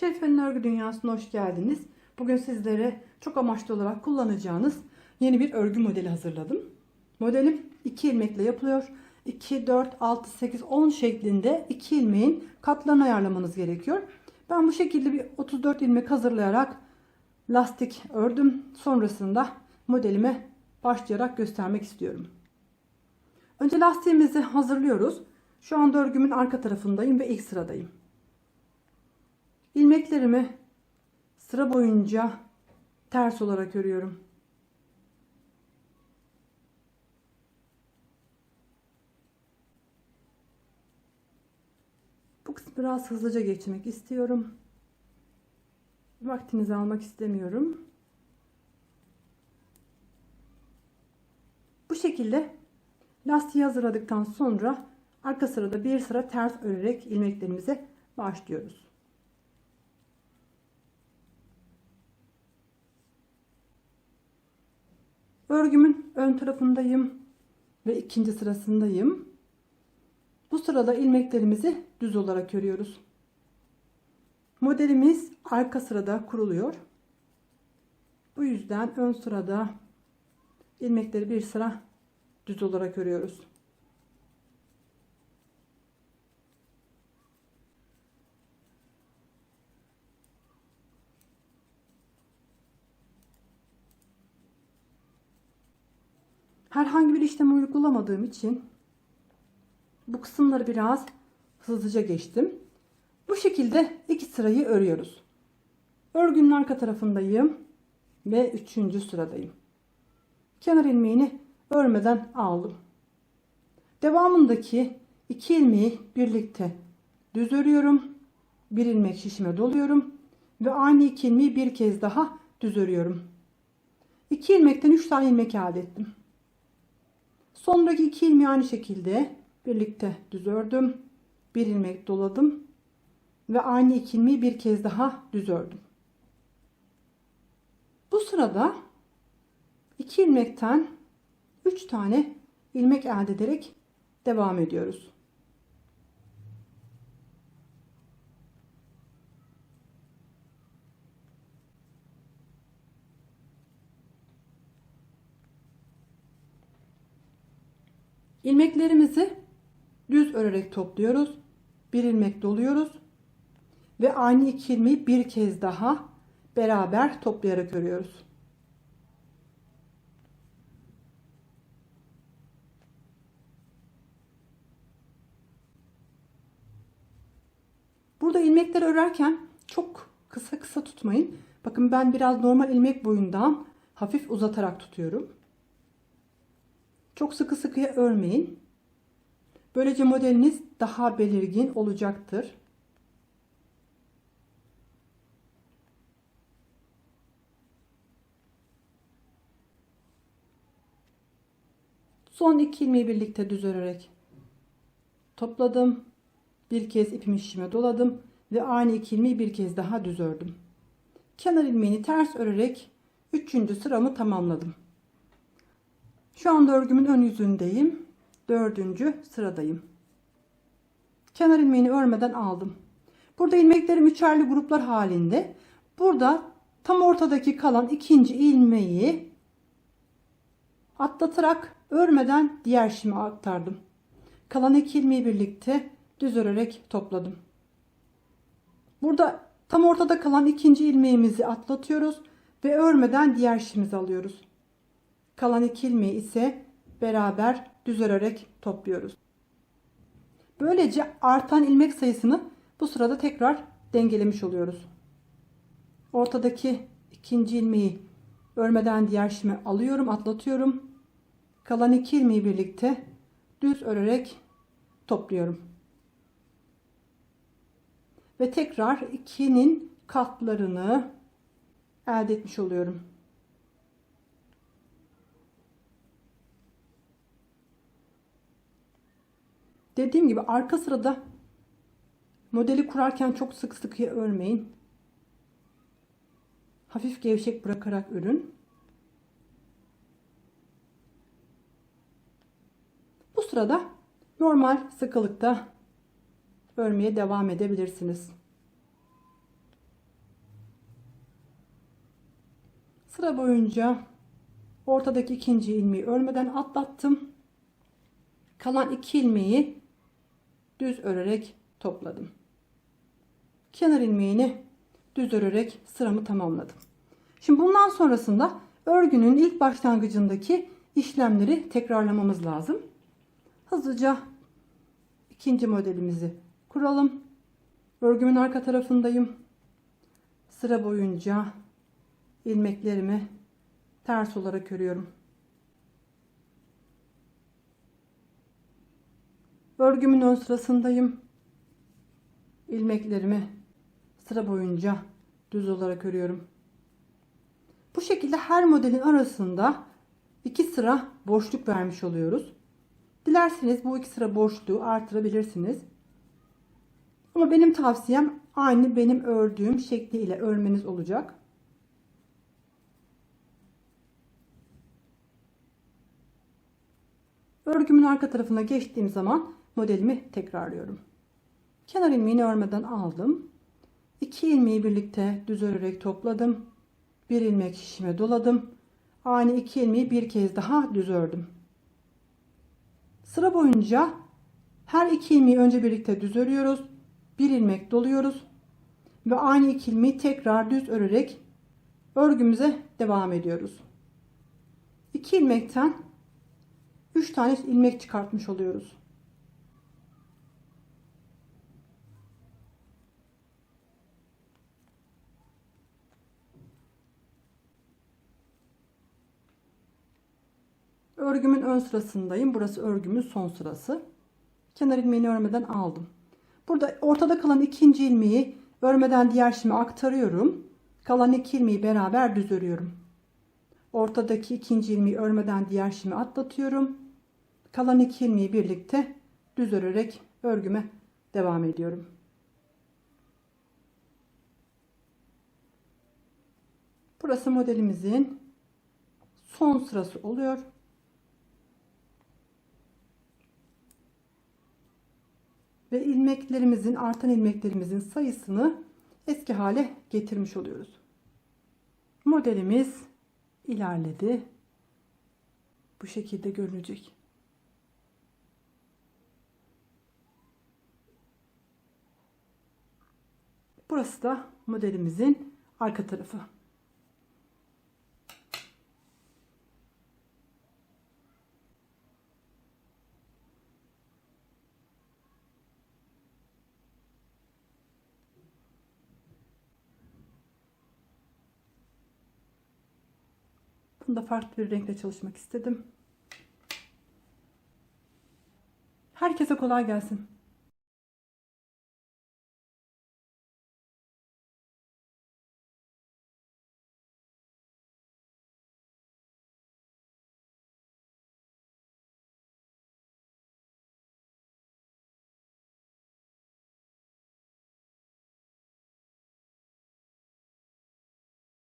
Şerife'nin örgü dünyasına hoş geldiniz. Bugün sizlere çok amaçlı olarak kullanacağınız yeni bir örgü modeli hazırladım. Modelim 2 ilmekle yapılıyor. 2, 4, 6, 8, 10 şeklinde 2 ilmeğin katlarını ayarlamanız gerekiyor. Ben bu şekilde bir 34 ilmek hazırlayarak lastik ördüm. Sonrasında modelime başlayarak göstermek istiyorum. Önce lastiğimizi hazırlıyoruz. Şu anda örgümün arka tarafındayım ve ilk sıradayım. İlmeklerimi sıra boyunca ters olarak örüyorum. Bu kısmı biraz hızlıca geçmek istiyorum. Vaktinizi almak istemiyorum. Bu şekilde lastiği hazırladıktan sonra arka sırada bir sıra ters örerek ilmeklerimize başlıyoruz. Örgümün ön tarafındayım ve ikinci sırasındayım. Bu sırada ilmeklerimizi düz olarak örüyoruz. Modelimiz arka sırada kuruluyor. Bu yüzden ön sırada ilmekleri bir sıra düz olarak örüyoruz. Herhangi bir işlem uygulamadığım için bu kısımları biraz hızlıca geçtim. Bu şekilde iki sırayı örüyoruz. Örgünün arka tarafındayım ve üçüncü sıradayım. Kenar ilmeğini örmeden aldım. Devamındaki iki ilmeği birlikte düz örüyorum. Bir ilmek şişime doluyorum ve aynı iki ilmeği bir kez daha düz örüyorum. İki ilmekten üç tane ilmek elde ettim. Sonraki iki ilmeği aynı şekilde birlikte düz ördüm. Bir ilmek doladım ve aynı iki ilmeği bir kez daha düz ördüm. Bu sırada iki ilmekten 3 tane ilmek elde ederek devam ediyoruz. İlmeklerimizi düz örerek topluyoruz. Bir ilmek doluyoruz ve aynı iki ilmeği bir kez daha beraber toplayarak örüyoruz. Burada ilmekleri örerken çok kısa kısa tutmayın. Bakın ben biraz normal ilmek boyundan hafif uzatarak tutuyorum. Çok sıkı sıkıya örmeyin. Böylece modeliniz daha belirgin olacaktır. Son iki ilmeği birlikte düz örerek topladım. Bir kez ipimi şişime doladım ve aynı iki ilmeği bir kez daha düz ördüm. Kenar ilmeğini ters örerek üçüncü sıramı tamamladım. Şu anda örgümün ön yüzündeyim. Dördüncü sıradayım. Kenar ilmeğini örmeden aldım. Burada ilmeklerim üçerli gruplar halinde. Burada tam ortadaki kalan ikinci ilmeği atlatarak örmeden diğer şime aktardım. Kalan iki ilmeği birlikte düz örerek topladım. Burada tam ortada kalan ikinci ilmeğimizi atlatıyoruz ve örmeden diğer şişimizi alıyoruz. Kalan iki ilmeği ise beraber düz örerek topluyoruz. Böylece artan ilmek sayısını bu sırada tekrar dengelemiş oluyoruz. Ortadaki ikinci ilmeği örmeden diğer şişime alıyorum, atlatıyorum. Kalan iki ilmeği birlikte düz örerek topluyorum. Ve tekrar 2'nin katlarını elde etmiş oluyorum. Dediğim gibi arka sırada modeli kurarken çok sık sık örmeyin. Hafif gevşek bırakarak örün. Bu sırada normal sıkılıkta örmeye devam edebilirsiniz. Sıra boyunca ortadaki ikinci ilmeği örmeden atlattım. Kalan iki ilmeği düz örerek topladım. Kenar ilmeğini düz örerek sıramı tamamladım. Şimdi bundan sonrasında örgünün ilk başlangıcındaki işlemleri tekrarlamamız lazım. Hızlıca ikinci modelimizi kuralım. Örgümün arka tarafındayım. Sıra boyunca ilmeklerimi ters olarak örüyorum. Örgümün ön sırasındayım. İlmeklerimi sıra boyunca düz olarak örüyorum. Bu şekilde her modelin arasında iki sıra boşluk vermiş oluyoruz. Dilerseniz bu iki sıra boşluğu artırabilirsiniz. Ama benim tavsiyem aynı benim ördüğüm şekliyle örmeniz olacak. Örgümün arka tarafına geçtiğim zaman modelimi tekrarlıyorum. Kenar ilmeğini örmeden aldım. İki ilmeği birlikte düz örerek topladım. Bir ilmek şişime doladım. Aynı iki ilmeği bir kez daha düz ördüm. Sıra boyunca her iki ilmeği önce birlikte düz örüyoruz. Bir ilmek doluyoruz. Ve aynı iki ilmeği tekrar düz örerek örgümüze devam ediyoruz. 2 ilmekten 3 tane ilmek çıkartmış oluyoruz. Örgümün ön sırasındayım. Burası örgümün son sırası. Kenar ilmeğini örmeden aldım. Burada ortada kalan ikinci ilmeği örmeden diğer şime aktarıyorum. Kalan iki ilmeği beraber düz örüyorum. Ortadaki ikinci ilmeği örmeden diğer şime atlatıyorum. Kalan iki ilmeği birlikte düz örerek örgüme devam ediyorum. Burası modelimizin son sırası oluyor. Ve ilmeklerimizin artan ilmeklerimizin sayısını eski hale getirmiş oluyoruz. Modelimiz ilerledi. Bu şekilde görünecek. Burası da modelimizin arka tarafı. Bunda farklı bir renkle çalışmak istedim. Herkese kolay gelsin.